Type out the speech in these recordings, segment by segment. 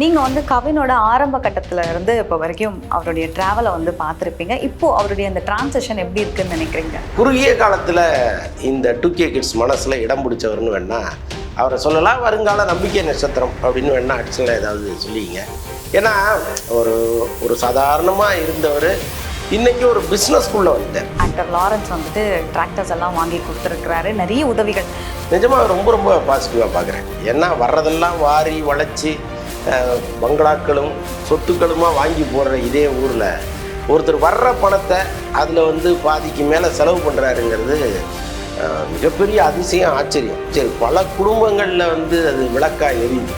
நீங்கள் வந்து கவினோட ஆரம்ப கட்டத்துல இருந்து இப்போ வரைக்கும் அவருடைய ட்ராவலை வந்து பார்த்துருப்பீங்க. இப்போ அவருடைய அந்த டிரான்சேஷன் எப்படி இருக்குன்னு நினைக்கிறீங்க? குறுகிய காலத்தில் இந்த டூ கே கிட்ஸ் மனசில் இடம் பிடிச்சவர்னு வேணா அவரை சொல்லலாம் வருங்கால நம்பிக்கை நட்சத்திரம் அப்படின்னு வேணா அடிஷனலாக ஏதாவது சொல்லிங்க ஏன்னா ஒரு ஒரு சாதாரணமாக இருந்தவர் இன்னைக்கு ஒரு பிஸ்னஸ்குள்ளே வந்துட்டார். ஆக்டர் லாரன்ஸ் வந்துட்டு டிராக்டர்ஸ் எல்லாம் வாங்கி கொடுத்துருக்கிறாரு. நிறைய உதவிகள். நிஜமாக ரொம்ப ரொம்ப பாசிட்டிவாக பார்க்குறேன். ஏன்னா வர்றதெல்லாம் வாரி வளைச்சி பங்களாக்களும் சொத்துக்களுமா வாங்கி போடுற இதே ஊரில் ஒருத்தர் வர்ற பணத்தை அதில் வந்து பாதிக்கு மேலே செலவு பண்ணுறாருங்கிறது மிகப்பெரிய அதிசயம் ஆச்சரியம். சரி பல குடும்பங்களில் வந்து அது விளக்காக எரியுது.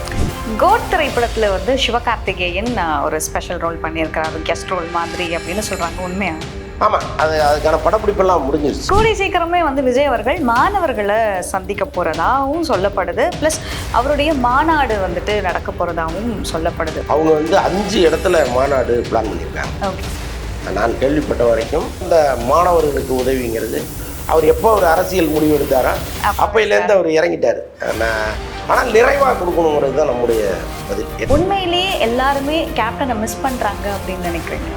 கோட் திரைப்படத்தில் வந்து சிவகார்த்திகேயன் ஒரு ஸ்பெஷல் ரோல் பண்ணியிருக்கிறாரு கெஸ்ட் ரோல் மாதிரி அப்படின்னு சொல்கிறாங்க உண்மையாக ஆமாம் அது அதுக்கான படப்பிடிப்பெல்லாம் முடிஞ்சிருச்சு. கூடிய சீக்கிரமே வந்து விஜய் அவர்கள் மாணவர்களை சந்திக்க போறதாகவும் சொல்லப்படுது. ப்ளஸ் அவருடைய மாநாடு வந்துட்டு நடக்க போறதாகவும் சொல்லப்படுது. அவங்க வந்து அஞ்சு இடத்துல மாநாடு பிளான் பண்ணியிருக்காங்க. ஓகே நான் கேள்விப்பட்ட வரைக்கும் இந்த மாணவர்களுக்கு உதவிங்கிறது அவர் எப்போ ஒரு அரசியல் முடிவு எடுத்தாரோ அப்பையிலேருந்து அவர் இறங்கிட்டார். ஆனால் நிறைவாக கொடுக்கணுங்கிறது தான் நம்முடைய பதில். உண்மையிலேயே எல்லாருமே கேப்டனை மிஸ் பண்றாங்க அப்படின்னு நினைக்கிறீங்க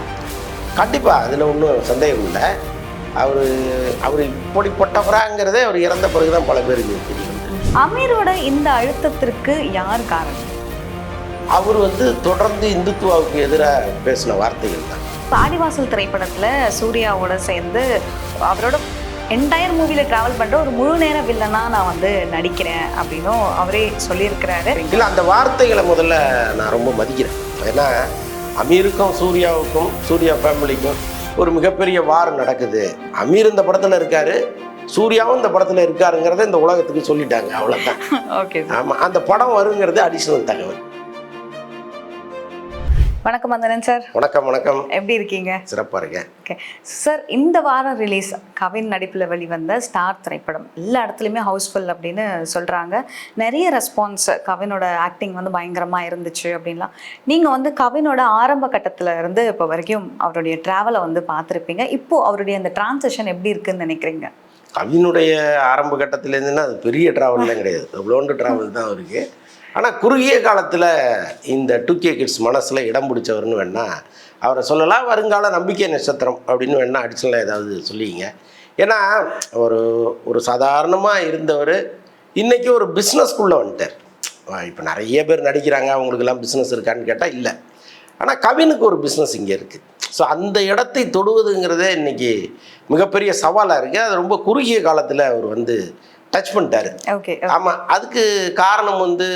கண்டிப்பாக அதில் ஒன்றும் சந்தேகம் இல்லை. அவர் அவர் இப்படிப்பட்டவராங்கிறதே அவர் இறந்த பிறகு தான் பல பேருக்கு தெரியும். அமீரோட இந்த அழுத்தத்திற்கு யார் காரணம்? அவர் வந்து தொடர்ந்து இந்துத்துவாவுக்கு எதிராக பேசின வார்த்தைகள் தான். பாடிவாசல் திரைப்படத்துல சூர்யாவோட சேர்ந்து அவரோட என்டையர் மூவில டிராவல் பண்ற ஒரு முழு நேர வில்லனா நான் வந்து நடிக்கிறேன் அப்படின்னும் அவரே சொல்லியிருக்கிறாரு. இல்லை அந்த வார்த்தைகளை முதல்ல நான் ரொம்ப மதிக்கிறேன். ஏன்னா அமீருக்கும் சூர்யாவுக்கும் சூர்யா ஃபேமிலிக்கும் ஒரு மிகப்பெரிய வார் நடக்குது. அமீர் இந்த படத்தில் இருக்காரு சூர்யாவும் இந்த படத்தில் இருக்காருங்கிறத இந்த உலகத்துக்கு சொல்லிட்டாங்க அவ்வளோதான் ஓகே ஆமாம் அந்த படம் வருங்கிறது அடிஷனல் தகவல். வணக்கம் வந்தனன் சார். வணக்கம் வணக்கம். எப்படி இருக்கீங்க? சிறப்பாக இருக்கேன். ஓகே. சார் இந்த வாரம் ரிலீஸ் கவின் நடிப்பில் வெளிவந்த ஸ்டார் திரைப்படம் எல்லா இடத்துலையுமே ஹவுஸ்ஃபுல் அப்படின்னு சொல்கிறாங்க நிறைய ரெஸ்பான்ஸ் கவினோட ஆக்டிங் வந்து பயங்கரமாக இருந்துச்சு அப்படின்லாம். நீங்கள் வந்து கவினோட ஆரம்ப கட்டத்தில் இருந்து இப்போ வரைக்கும் அவருடைய ட்ராவலை வந்து பார்த்துருப்பீங்க. இப்போ அவருடைய அந்த டிரான்சேஷன் எப்படி இருக்குன்னு நினைக்கிறீங்க? கவினுடைய ஆரம்ப கட்டத்திலேருந்துன்னா அது பெரிய ட்ராவல்லாம் கிடையாது. அவ்வளோண்டு ட்ராவல் தான் அவருக்கு. ஆனால் குறுகிய காலத்தில் இந்த டூ கே கிட்ஸ் மனசில் இடம் பிடிச்சவர்னு வேணா அவரை சொல்லலாம் வருங்கால நம்பிக்கை நட்சத்திரம் அப்படின்னு வேணா அடிஷனலாக ஏதாவது சொல்லிங்க ஏன்னா ஒரு ஒரு சாதாரணமாக இருந்தவர் இன்றைக்கி ஒரு பிஸ்னஸ்க்குள்ளே வந்துட்டார். இப்போ நிறைய பேர் நடிக்கிறாங்க அவங்களுக்கெல்லாம் பிஸ்னஸ் இருக்கான்னு கேட்டால் இல்லை. ஆனால் கவினுக்கு ஒரு பிஸ்னஸ் இங்கே இருக்குது ஸோ அந்த இடத்தை தொடுவதுங்கிறதே இன்றைக்கி மிகப்பெரிய சவாலாக இருக்குது அது ரொம்ப குறுகிய காலத்தில் அவர் வந்து டச் பண்ணிட்டாரு. ஓகே ஆமாம் அதுக்கு காரணம் வந்து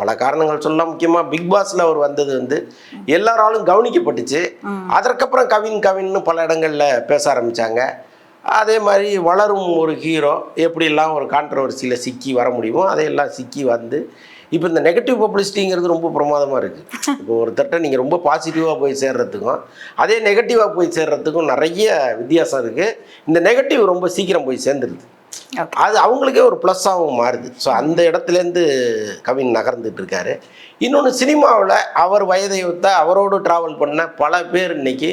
பல காரணங்கள் சொல்லலாம். முக்கியமாக பிக் பாஸில் அவர் வந்தது வந்து எல்லாராலும் கவனிக்கப்பட்டுச்சு. அதற்கப்புறம் கவின் கவின்னு பல இடங்களில் பேச ஆரம்பித்தாங்க அதே மாதிரி வளரும் ஒரு ஹீரோ எப்படியெல்லாம் ஒரு கான்ட்ரவர்சியில் சிக்கி வர முடியுமோ அதையெல்லாம் சிக்கி வந்து இப்போ இந்த நெகட்டிவ் பப்ளிசிட்டிங்கிறது ரொம்ப பிரமாதமாக இருக்குது இப்போ ஒருத்தட்ட நீங்கள் ரொம்ப பாசிட்டிவாக போய் சேர்றதுக்கும் அதே நெகட்டிவாக போய் சேர்றதுக்கும் நிறைய வித்தியாசம் இருக்குது இந்த நெகட்டிவ் ரொம்ப சீக்கிரம் போய் சேர்ந்துருது. அது அவங்களுக்கே ஒரு ப்ளஸ்ஸாகவும் மாறுது. ஸோ அந்த இடத்துலேருந்து கவின் நகர்ந்துட்டு இருக்காரு இன்னொன்று சினிமாவில் அவர் வயதை ஒத்த அவரோடு ட்ராவல் பண்ண பல பேர் இன்னைக்கு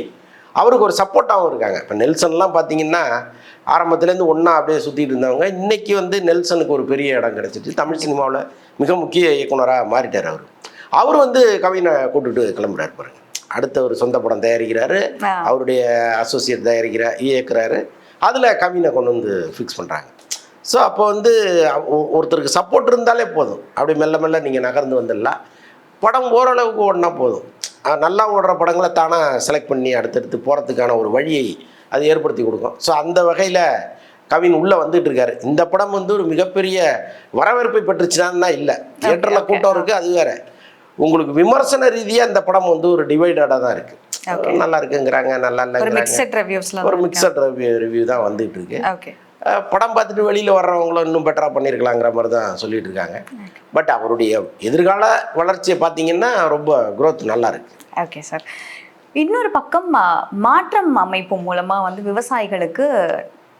அவருக்கு ஒரு சப்போர்ட்டாகவும் இருக்காங்க. இப்போ நெல்சன்லாம் பார்த்தீங்கன்னா ஆரம்பத்துலேருந்து ஒன்றா அப்படியே சுற்றிட்டு இருந்தவங்க. இன்னைக்கு வந்து நெல்சனுக்கு ஒரு பெரிய இடம் கிடச்சிட்டு தமிழ் சினிமாவில் மிக முக்கிய இயக்குனராக மாறிட்டார் அவர். அவர் வந்து கவினை கூட்டுட்டு கிளம்புறாரு பாருங்க. அடுத்த ஒரு சொந்த படம் தயாரிக்கிறாரு. அவருடைய அசோசியேட் தயாரிக்கிற இயக்குறாரு. அதில் கவினை கொண்டு வந்து ஃபிக்ஸ் பண்ணுறாங்க ஸோ அப்போ வந்து ஒருத்தருக்கு சப்போர்ட் இருந்தாலே போதும். அப்படி மெல்ல மெல்ல நீங்கள் நகர்ந்து வந்துடலாம். படம் ஓரளவுக்கு ஓடினா போதும். நல்லா ஓடுற படங்களை தானாக செலக்ட் பண்ணி அடுத்தடுத்து போகிறதுக்கான ஒரு வழியை அது ஏற்படுத்தி கொடுக்கும். ஸோ அந்த வகையில் கவின் உள்ளே வந்துட்டு இருக்காரு. இந்த படம் வந்து ஒரு மிகப்பெரிய வரவேற்பை பெற்றுச்சுன்னா இல்லை. தியேட்டரில். கூட்டம் இருக்குது அது வேற. உங்களுக்கு விமர்சன ரீதியாக இந்த படம் வந்து ஒரு டிவைடடாக தான் இருக்குது நல்லா இருக்குங்கிறாங்க நல்லா இல்லைங்கிறாங்க. ஒரு மிக்சட் ரிவ்யூ ரிவ்யூ தான் வந்துட்டு இருக்கு. படம் பார்த்துட்டு வெளியில் வர்றவங்களும் இன்னும் பெட்டராக பண்ணியிருக்கலாங்கிற மாதிரி தான் சொல்லிட்டு இருக்காங்க. பட் அவருடைய எதிர்கால வளர்ச்சியை பார்த்தீங்கன்னா ரொம்ப growth நல்லா இருக்கு. ஓகே சார் இன்னொரு பக்கம் மாற்றம் அமைப்பு மூலமா வந்து விவசாயிகளுக்கு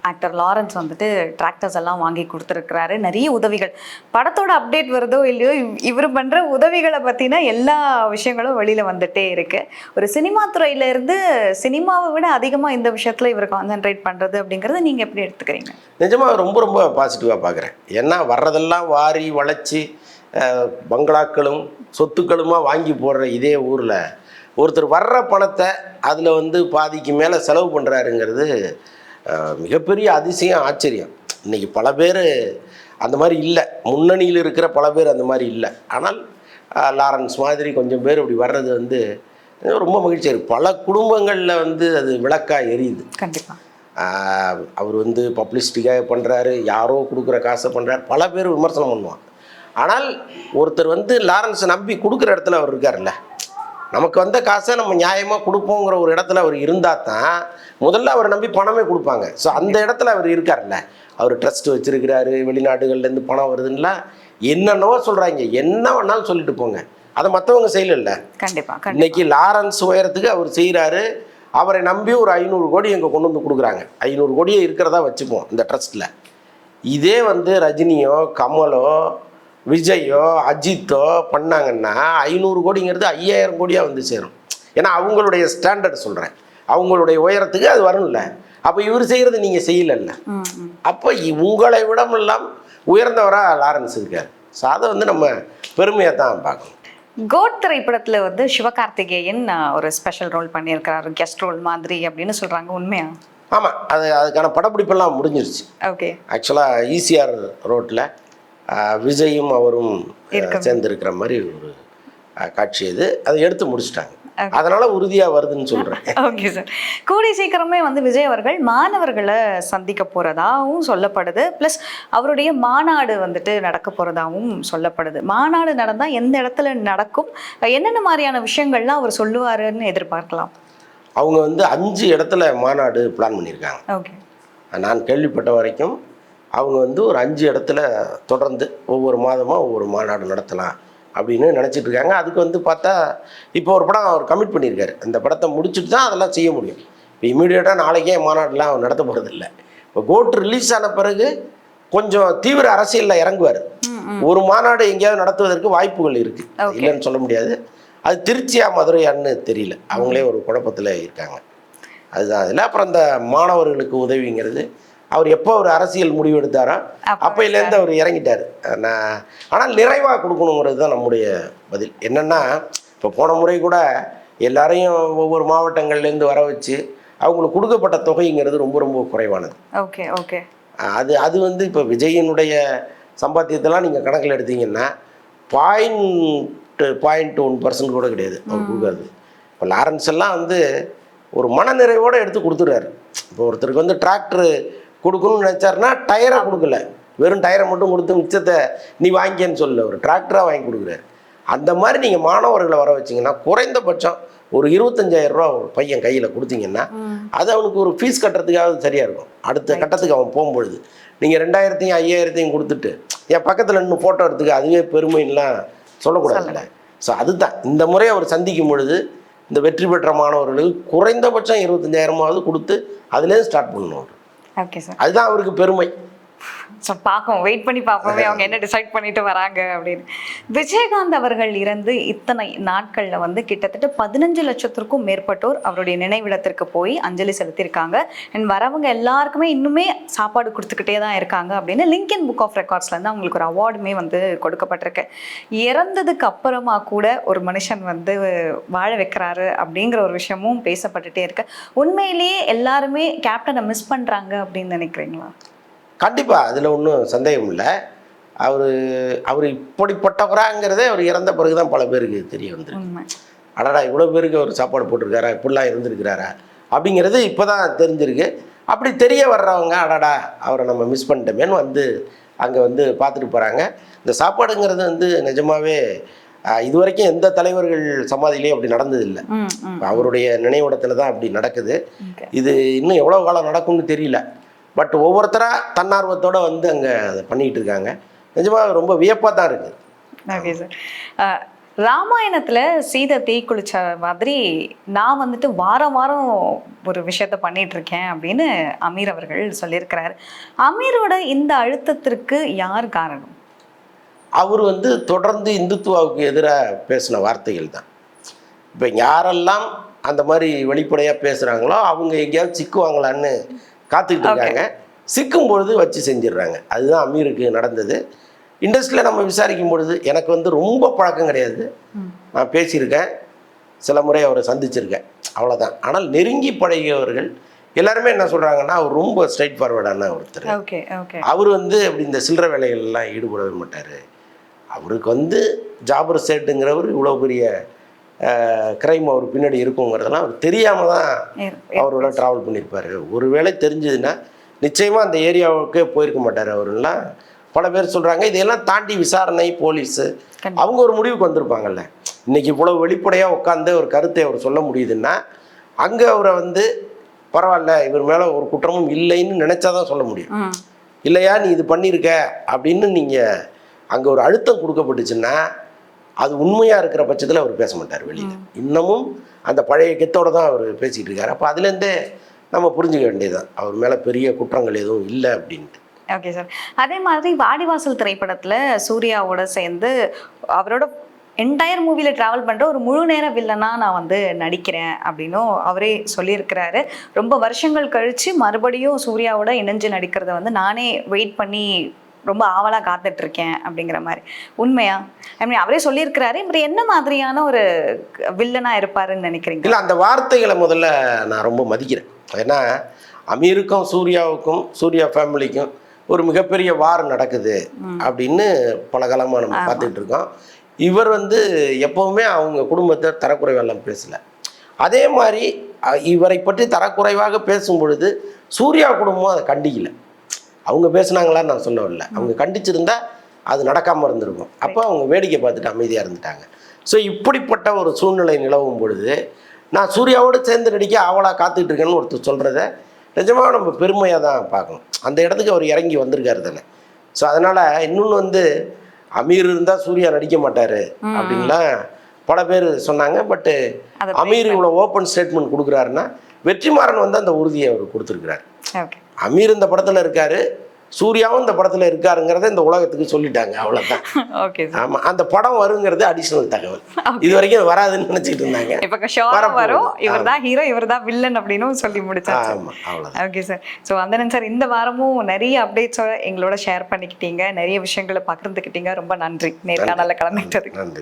ஆக்டர் லாரன்ஸ் வந்துட்டு டிராக்டர்ஸ் எல்லாம் வாங்கி கொடுத்துருக்கிறாரு. நிறைய உதவிகள். படத்தோட அப்டேட் வருதோ இல்லையோ இவ்- இவர் பண்ற உதவிகளை பத்தின எல்லா விஷயங்களும் வெளியில வந்துட்டே இருக்கு. ஒரு சினிமா துறையில இருந்து சினிமாவை விட அதிகமா இந்த விஷயத்துல இவர் கான்சென்ட்ரேட் பண்றது அப்படிங்கறத நீங்க எப்படி எடுத்துக்கிறீங்க? நிஜமாக ரொம்ப ரொம்ப பாசிட்டிவாக பார்க்குறேன் ஏன்னா வர்றதெல்லாம் வாரி வளைச்சி பங்களாக்களும் சொத்துக்களுமா வாங்கி போடுற இதே ஊரில் ஒருத்தர் வர்ற பணத்தை அதில் வந்து பாதிக்கு மேலே செலவு பண்ணுறாருங்கிறது மிகப்பெரிய அதிசயம் ஆச்சரியம். இன்னைக்கு பல பேர் அந்த மாதிரி இல்லை. முன்னணியில் இருக்கிற பல பேர் அந்த மாதிரி இல்லை. ஆனால் லாரன்ஸ் மாதிரி கொஞ்சம் பேர் இப்படி வர்றது வந்து ரொம்ப மகிழ்ச்சியாக இருக்குது பல குடும்பங்களில் வந்து அது விளக்காக எரியுது. கண்டிப்பா. ஆஹ் அவர் வந்து பப்ளிசிட்டிக்காக பண்ணுறாரு யாரோ கொடுக்குற காசை பண்ணுறாரு பல பேர் விமர்சனம் பண்ணுவான் ஆனால் ஒருத்தர் வந்து லாரன்ஸை நம்பி கொடுக்குற இடத்துல அவர் இருக்கார்ல நமக்கு வந்த காசை நம்ம நியாயமாக கொடுப்போங்கிற ஒரு இடத்துல அவர் இருந்தால் தான் முதல்ல அவரை நம்பி பணமே கொடுப்பாங்க. ஸோ அந்த இடத்துல அவர் இருக்கார்ல அவர் ட்ரஸ்ட் வச்சிருக்கிறாரு வெளிநாடுகள்லேருந்து பணம் வருதுன்னா என்னென்னவோ சொல்கிறாங்க என்ன வேணாலும் சொல்லிட்டு போங்க. அதை மற்றவங்க செய்யலைல்ல. கண்டிப்பா கண்டிப்பா. இன்னைக்கு லாரன்ஸ் உயரத்துக்கு அவர் செய்கிறாரு அவரை நம்பி ஒரு ஐநூறு கோடி எங்கே கொண்டு வந்து கொடுக்குறாங்க. ஐநூறு கோடியே இருக்கிறதா வச்சுப்போம் இந்த ட்ரஸ்ட்டில் இதே வந்து ரஜினியோ கமலோ விஜயோ அஜித்தோ பண்ணாங்கன்னா ஐநூறு கோடிங்கிறது ஐயாயிரம் கோடியாக வந்து சேரும். ஏன்னா அவங்களுடைய ஸ்டாண்டர்ட் சொல்கிறேன் அவங்களுடைய உயரத்துக்கு அது வரும்ல. அப்போ இவர் செய்கிறது நீங்கள் செய்யலைல்ல. அப்போ உங்களை விடமெல்லாம் உயர்ந்தவராக லாரன்ஸ் இருக்கார். ஸோ அதை வந்து நம்ம பெருமையாக தான் பார்க்கணும். கோட் திரைப்படத்துல வந்து சிவகார்த்திகேயன் ஒரு ஸ்பெஷல் ரோல் பண்ணியிருக்கிறாரு. கெஸ்ட் ரோல் மாதிரி அப்படின்னு சொல்றாங்க. உண்மையா? ஆமாம் அது அதுக்கான படப்பிடிப்பெல்லாம் முடிஞ்சிருச்சு. ஓகே ஆக்சுவலாக ஈசிஆர் ரோட்டில் விஜயும் அவரும் இருக்காங்க. சேர்ந்து இருக்கிற மாதிரி ஒரு காட்சி இது. அதை எடுத்து முடிச்சிட்டாங்க. அதனால உறுதியாக வருதுன்னு சொல்கிறேன் ஓகே சார் கூடி சீக்கிரமே வந்து விஜய் அவர்கள் மாணவர்களை சந்திக்க போறதாவும் சொல்லப்படுது. ப்ளஸ் அவருடைய மாநாடு வந்துட்டு நடக்க போறதாவும் சொல்லப்படுது. மாநாடு நடந்தா எந்த இடத்துல நடக்கும்? என்னென்ன மாதிரியான விஷயங்கள்லாம் அவர் சொல்லுவாருன்னு எதிர்பார்க்கலாம். அவங்க வந்து அஞ்சு இடத்துல மாநாடு பிளான் பண்ணியிருக்காங்க. ஓகே நான் கேள்விப்பட்ட வரைக்கும் அவங்க வந்து ஒரு அஞ்சு இடத்துல தொடர்ந்து ஒவ்வொரு மாதமாக ஒவ்வொரு மாநாடு நடத்தலாம் அப்படின்னு நினச்சிட்டு இருக்காங்க. அதுக்கு வந்து பார்த்தா இப்போ ஒரு படம் அவர் கமிட் பண்ணியிருக்காரு. அந்த படத்தை முடிச்சுட்டு தான் அதெல்லாம் செய்ய முடியும். இப்போ இமீடியட்டாக நாளைக்கே மாநாடுலாம் அவர் நடத்த போகிறது இல்லை இப்போ கோட் ரிலீஸ் ஆன பிறகு கொஞ்சம் தீவிர அரசியலில் இறங்குவார். ஒரு மாநாடு எங்கேயாவது நடத்துவதற்கு வாய்ப்புகள் இருக்குது. இல்லைன்னு சொல்ல முடியாது. அது திருச்சியா மதுரையான்னு தெரியல. அவங்களே ஒரு குழப்பத்தில் இருக்காங்க. அதுதான். அதில் அப்புறம் இந்த மாணவர்களுக்கு உதவிங்கிறது அவர் எப்போ ஒரு அரசியல் முடிவு எடுத்தாரோ அப்ப அப்பையிலேருந்து அவர் இறங்கிட்டார். நான் ஆனால் நிறைவாக கொடுக்கணுங்கிறது தான் நம்முடைய பதில். என்னென்னா இப்போ போன முறை கூட எல்லாரையும் ஒவ்வொரு மாவட்டங்கள்லேருந்து வர வச்சு அவங்களுக்கு கொடுக்கப்பட்ட தொகைங்கிறது ரொம்ப ரொம்ப குறைவானது. Okay okay. அது அது வந்து இப்போ விஜயினுடைய சம்பாத்தியத்தெல்லாம் நீங்கள் கணக்கில் எடுத்தீங்கன்னா பாயிண்ட் பாயிண்ட் ஒன் பர்சன்ட் கூட கிடையாது. அவர் கொடுக்குறது இப்போ லாரன்ஸ் எல்லாம் வந்து ஒரு மனநிறைவோடு எடுத்து கொடுத்துறாரு இப்போ ஒருத்தருக்கு வந்து டிராக்டர் கொடுக்கணும்னு நினச்சாருன்னா டயரை கொடுக்கல. வெறும் டயரை மட்டும் கொடுத்து மிச்சத்தை நீ வாங்கிக்கன்னு சொல்லல. ஒரு டிராக்டராக வாங்கி கொடுக்குறாரு. அந்த மாதிரி நீங்கள் மாணவர்களை வர வச்சீங்கன்னா குறைந்தபட்சம் ஒரு இருபத்தஞ்சாயிரம் ரூபா ஒரு பையன் கையில் கொடுத்தீங்கன்னா அது அவனுக்கு ஒரு ஃபீஸ் கட்டுறதுக்காவது சரியாக இருக்கும். அடுத்த கட்டத்துக்கு அவன் போகும்பொழுது. நீங்கள் ரெண்டாயிரத்தையும் ஐயாயிரத்தையும் கொடுத்துட்டு என் பக்கத்தில் இன்னும் ஃபோட்டோ எடுத்துக்க. அதுவே பெருமைலாம் சொல்லக்கூடாதுல்ல. ஸோ அதுதான். இந்த முறை அவர் சந்திக்கும் பொழுது இந்த வெற்றி பெற்ற மாணவர்களுக்கு குறைந்தபட்சம் இருபத்தஞ்சாயிரமாவது கொடுத்து அதுலேருந்து ஸ்டார்ட் பண்ணணும் அவரு. ஓகே சார் அதுதான் அவருக்கு பெருமை. ஸோ பார்ப்போம் வெயிட் பண்ணி பார்ப்போமே அவங்க என்ன டிசைட் பண்ணிட்டு வராங்க அப்படின்னு. விஜயகாந்த் அவர்கள் இறந்து இத்தனை நாட்களில் வந்து கிட்டத்தட்ட பதினஞ்சு லட்சத்திற்கும் மேற்பட்டோர் அவருடைய நினைவிடத்திற்கு போய் அஞ்சலி செலுத்தியிருக்காங்க. அண்ட் வரவங்க எல்லாருக்குமே இன்னுமே சாப்பாடு கொடுத்துக்கிட்டே தான் இருக்காங்க அப்படின்னு லிங்கன் புக் ஆஃப் ரெக்கார்ட்ஸ்லேருந்து அவங்களுக்கு ஒரு அவார்டுமே வந்து கொடுக்கப்பட்டிருக்கு. இறந்ததுக்கு அப்புறமா கூட ஒரு மனுஷன் வந்து வாழ வைக்கிறாரு அப்படிங்கிற ஒரு விஷயமும் பேசப்பட்டுட்டே இருக்கு. உண்மையிலேயே எல்லாருமே கேப்டனை மிஸ் பண்ணுறாங்க அப்படின்னு நினைக்கிறீங்களா? கண்டிப்பாக அதில் ஒன்றும் சந்தேகம் இல்லை. அவர் அவர் இப்படிப்பட்டவராங்கிறதே அவர் இறந்த பிறகு தான் பல பேருக்கு தெரிய வந்துருக்கு. அடடா இவ்வளோ பேருக்கு அவர் சாப்பாடு போட்டிருக்காரா இப்படிலாம் இருந்திருக்கிறாரா? அப்படிங்கிறது இப்போ தான் தெரிஞ்சிருக்கு. அப்படி தெரிய வர்றவங்க அடடா அவரை நம்ம மிஸ் பண்ணிட்டோமேன்னு வந்து அங்கே வந்து பார்த்துட்டு போகிறாங்க இந்த சாப்பாடுங்கிறது வந்து நிஜமாவே ஆஹ், இது வரைக்கும் எந்த தலைவர்கள் சமாதியிலையும் அப்படி நடந்ததில்லை. அவருடைய நினைவிடத்தில் தான் அப்படி நடக்குது. இது இன்னும் எவ்வளோ காலம் நடக்கும்னு தெரியல. பட் ஒவ்வொருத்தராக தன்னார்வத்தோட வந்து அங்கே அதை பண்ணிகிட்டு இருக்காங்க. நிஜமாக ரொம்ப வியப்பாக தான் இருக்குது ஓகே சார் ராமாயணத்துல சீதை தீ குளிச்ச மாதிரி நான் வந்துட்டு வாரம் வாரம் ஒரு விஷயத்த பண்ணிட்டு இருக்கேன் அப்படின்னு அமீர் அவர்கள் சொல்லியிருக்கிறாரு. அமீரோட இந்த அழுத்தத்திற்கு யார் காரணம்? அவர் வந்து தொடர்ந்து இந்துத்துவாவுக்கு எதிராக பேசின வார்த்தைகள் தான். இப்போ யாரெல்லாம் அந்த மாதிரி வெளிப்படையாக பேசுகிறாங்களோ அவங்க எங்கேயாவது சிக்குவாங்களான்னு காத்துக்கிட்டு இருக்காங்க. சிக்கும் பொழுது வச்சு செஞ்சிடுறாங்க. அதுதான் அமீருக்கு நடந்தது. இண்டஸ்ட்ரியில் நம்ம விசாரிக்கும் பொழுது எனக்கு வந்து ரொம்ப பழக்கம் கிடையாது. நான் பேசியிருக்கேன். சில முறை அவரை சந்திச்சிருக்கேன். அவ்வளோதான் ஆனால் நெருங்கி பழகியவர்கள் எல்லாருமே என்ன சொல்கிறாங்கன்னா அவர் ரொம்ப ஸ்ட்ரைட் ஃபார்வர்டான ஒருத்தர் அவர் வந்து அப்படி இந்த சில்லற வேலைகள்லாம் ஈடுபடவே மாட்டார். அவருக்கு வந்து ஜாபர் சேட்டுங்கிறவர் இவ்வளோ பெரிய கிரைம் அவர் பின்னாடி இருக்குங்கிறதெல்லாம் அவர் தெரியாமல் தான் அவரோட ட்ராவல் பண்ணியிருப்பாரு. ஒருவேளை தெரிஞ்சதுன்னா நிச்சயமாக அந்த ஏரியாவுக்கே போயிருக்க மாட்டார் அவரெல்லாம் பல பேர் சொல்கிறாங்க இதையெல்லாம் தாண்டி விசாரணை போலீஸு. அவங்க ஒரு முடிவுக்கு வந்திருப்பாங்கல்ல. இன்னைக்கு இவ்வளோ வெளிப்படையாக உட்காந்து ஒரு கருத்தை அவர் சொல்ல முடியுதுன்னா அங்கே அவரை வந்து பரவாயில்ல இவர் மேலே ஒரு குற்றமும் இல்லைன்னு நினச்சாதான் சொல்ல முடியும். இல்லையா நீ இது பண்ணியிருக்க அப்படின்னு நீங்கள் அங்கே ஒரு அழுத்தம் கொடுக்கப்பட்டுச்சுன்னா அது உண்மையாக இருக்கிற பட்சத்தில் அவர் பேச மாட்டார் வெளியில். இன்னமும் அந்த பழைய கெத்தோட தான் அவர் பேசிகிட்டு இருக்காரு. அப்போ அதுலேருந்தே நம்ம புரிஞ்சுக்க வேண்டியதுதான். அவர் மேலே பெரிய குற்றங்கள் எதுவும் இல்லை அப்படின்ட்டு. ஓகே சார் அதே மாதிரி வாடிவாசல் திரைப்படத்துல சூர்யாவோட சேர்ந்து அவரோட என்டையர் மூவில டிராவல் பண்ற ஒரு முழு நேர வில்லனா நான் வந்து நடிக்கிறேன் அப்படின்னும் அவரே சொல்லியிருக்கிறாரு. ரொம்ப வருஷங்கள் கழிச்சு மறுபடியும் சூர்யாவோட இணைஞ்சு நடிக்கிறத வந்து நானே வெயிட் பண்ணி ரொம்ப ஆவலா காத்துட்டு இருக்கேன் அப்படிங்கிற மாதிரி. உண்மையா? ஐ மீன் அவரே சொல்லியிருக்கிறாரு. இவர் என்ன மாதிரியான ஒரு வில்லனா இருப்பாருன்னு நினைக்கிறீங்க? இல்லை அந்த வார்த்தைகளை முதல்ல நான் ரொம்ப மதிக்கிறேன். ஏன்னா அமீருக்கும் சூர்யாவுக்கும் சூர்யா ஃபேமிலிக்கும் ஒரு மிகப்பெரிய வார் நடக்குது அப்படின்னு பல காலமாக நம்ம பார்த்துட்டு இருக்கோம் இவர் வந்து எப்பவுமே அவங்க குடும்பத்தை தரக்குறைவெல்லாம் பேசல. அதே மாதிரி இவரை பற்றி தரக்குறைவாக பேசும் பொழுது சூர்யா குடும்பம் அதை கண்டிக்கல. அவங்க பேசுனாங்களான்னு நான் சொல்ல வரல அவங்க கண்டிச்சிருந்தா அது நடக்காமல் இருந்திருக்கும். அப்போ அவங்க வேடிக்கை பார்த்துட்டு அமைதியாக இருந்துட்டாங்க. ஸோ இப்படிப்பட்ட ஒரு சூழ்நிலை நிலவும் பொழுது நான் சூர்யாவோடு சேர்ந்து நடிக்க ஆவலாக காத்துட்டு இருக்கேன்னு ஒருத்தர் சொல்கிறத நிஜமாக நம்ம பெருமையாக தான் பார்க்கணும். அந்த இடத்துக்கு அவர் இறங்கி வந்திருக்காரு தானே. ஸோ அதனால் இன்னொன்று வந்து அமீர் இருந்தால் சூர்யா நடிக்க மாட்டார் அப்படின்லாம் பல பேர் சொன்னாங்க. பட்டு அமீர் இவ்வளோ ஓப்பன் ஸ்டேட்மெண்ட் கொடுக்குறாருன்னா வெற்றிமாறன் வந்து அந்த உறுதியை அவர் கொடுத்துருக்கிறார். ஓகே அமீர் இந்த படத்தில் இருக்காரு சூர்யாவும் இந்த படத்தில் இருக்காருங்கிறத இந்த உலகத்துக்கு சொல்லிட்டாங்க அவ்வளோதான் ஓகே சார் ஆமாம் அந்த படம் வருங்கிறது அடிஷ்னல் தகவல். இது வரைக்கும் வராதுன்னு நினச்சிட்டு இருந்தாங்க. இப்ப. வரும் இவர் தான் ஹீரோ இவர் தான் வில்லன் அப்படின்னு சொல்லி முடிச்சாச்சு. ஆமாம் அவ்வளோதான் ஓகே சார் ஸோ வந்தனன் சார் இந்த வாரமும் நிறைய அப்டேட்ஸோட எங்களோட ஷேர் பண்ணிக்கிட்டீங்க. நிறைய விஷயங்களை பகிர்ந்துக்கிட்டீங்க. ரொம்ப நன்றி. நேர்காணல கலந்துக்கிட்டதுக்கு. நன்றி.